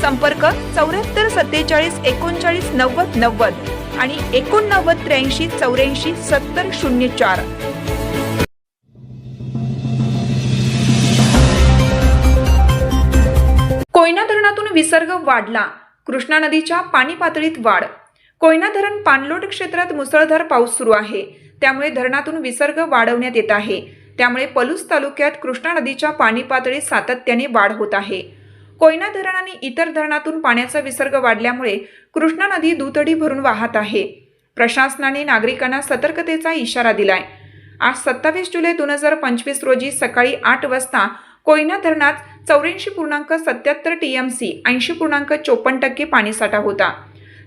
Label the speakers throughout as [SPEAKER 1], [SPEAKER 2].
[SPEAKER 1] संपर्क चौऱ्याहत्तर सत्तेचाळीस एकोणचाळीस नव्वद नव्वद आणि एकोणनव्वद त्र्याऐंशी चौऱ्याऐंशी सत्तर शून्य चार. कोयना धरणातून विसर्ग वाढला. कृष्णा नदीच्या पाणी पातळीत वाढ. कोयना धरण पाणलोट क्षेत्रात मुसळधार पाऊस सुरू आहे. त्यामुळे धरणातून विसर्ग वाढवण्यात येत आहे. त्यामुळे पलूस तालुक्यात कृष्णा नदीच्या पाणी पातळीत सातत्याने वाढ होत आहे. कोयना धरण आणि इतर धरणातून पाण्याचा विसर्ग वाढल्यामुळे कृष्णा नदी दुतडी भरून वाहत आहे. प्रशासनाने नागरिकांना सतर्कतेचा इशारा दिलाय. आज सत्तावीस जुलै दोन हजार पंचवीस रोजी सकाळी आठ वाजता कोयना धरणात चौऱ्याऐंशी पूर्णांक सत्याहत्तर टी एम सी ऐंशी पूर्णांक चोपन्न टक्के पाणीसाठा होता.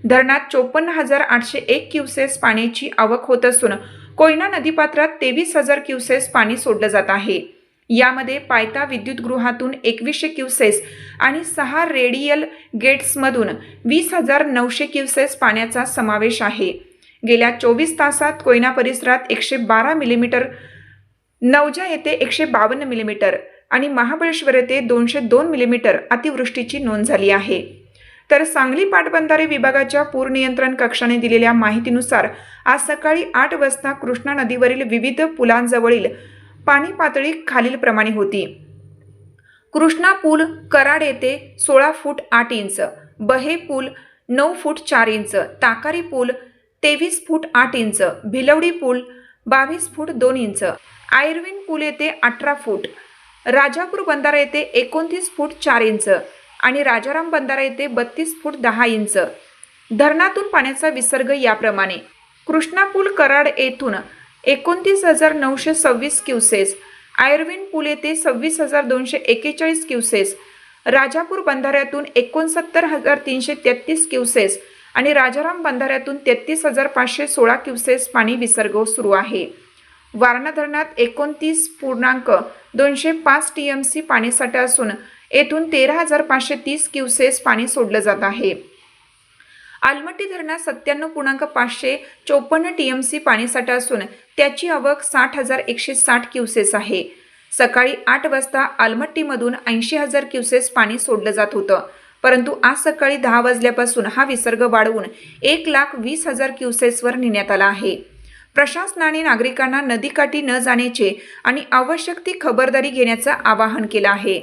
[SPEAKER 1] धरणात चोपन्न हजार आठशे एक क्युसेस पाण्याची आवक होत असून कोयना नदीपात्रात तेवीस हजार क्युसेस पाणी सोडलं जात आहे. यामध्ये पायता विद्युतगृहातून एकवीसशे क्युसेस आणि सहा रेडियल गेट्समधून वीस हजार नऊशे क्युसेस पाण्याचा समावेश आहे. गेल्या चोवीस तासात कोयना परिसरात एकशे बारा मिलीमीटर नवजा येथे एकशे बावन्न मिलीमीटर आणि महाबळेश्वर येथे दोनशे दोन मिलीमीटर अतिवृष्टीची नोंद झाली आहे. तर सांगली पाटबंधारे विभागाच्या पूर नियंत्रण कक्षाने दिलेल्या माहितीनुसार आज सकाळी आठ वाजता कृष्णा नदीवरील विविध पुलांजवळील पाणी पातळी खालीलप्रमाणे होती. कृष्णा पूल कराड येथे सोळा फूट आठ इंच बहे पूल नऊ फूट चार इंच ताकारी पूल तेवीस फूट आठ इंच भिलवडी पूल बावीस फूट दोन इंच आयर्विन पूल येथे अठरा फूट राजापूर बंधारा येथे एकोणतीस फूट चार इंच आणि राजाराम बंधारा येथे बत्तीस फूट दहा इंच. धरणातून पाण्याचा विसर्ग याप्रमाणे. कृष्णा पूल कराड येथून एकोणतीस हजार नऊशे सव्वीस क्युसेस आयर्विन पूल येथे सव्वीस हजार दोनशे एकेचाळीस क्युसेस राजापूर बंधाऱ्यातून एकोणसत्तर हजार तीनशे तेहतीस क्युसेस आणि राजाराम बंधाऱ्यातून तेहतीस हजार पाचशे सोळा क्युसेस पाणी विसर्ग सुरू आहे. वारणा धरणात एकोणतीस पूर्णांक दोनशे पाच टी एम सी पाणीसाठा असून येथून तेरा हजार पाचशे तीस क्युसेस पाणी सोडलं जात आहे. आलमट्टी धरणात सत्त्याण्णव पूर्णांक पाचशे चोपन्न टी एम सी पाणीसाठा असून त्याची आवक साठ हजार एकशे साठ क्युसेस आहे. सकाळी आठ वाजता आलमट्टीमधून ऐंशी हजार क्युसेस पाणी सोडलं जात होतं. परंतु आज सकाळी दहा वाजल्यापासून हा विसर्ग वाढवून एक लाख वीस हजार क्युसेसवर नेण्यात आला आहे. प्रशासनाने नागरिकांना नदीकाठी न जाण्याचे आणि आवश्यक ती खबरदारी घेण्याचं आवाहन केलं आहे.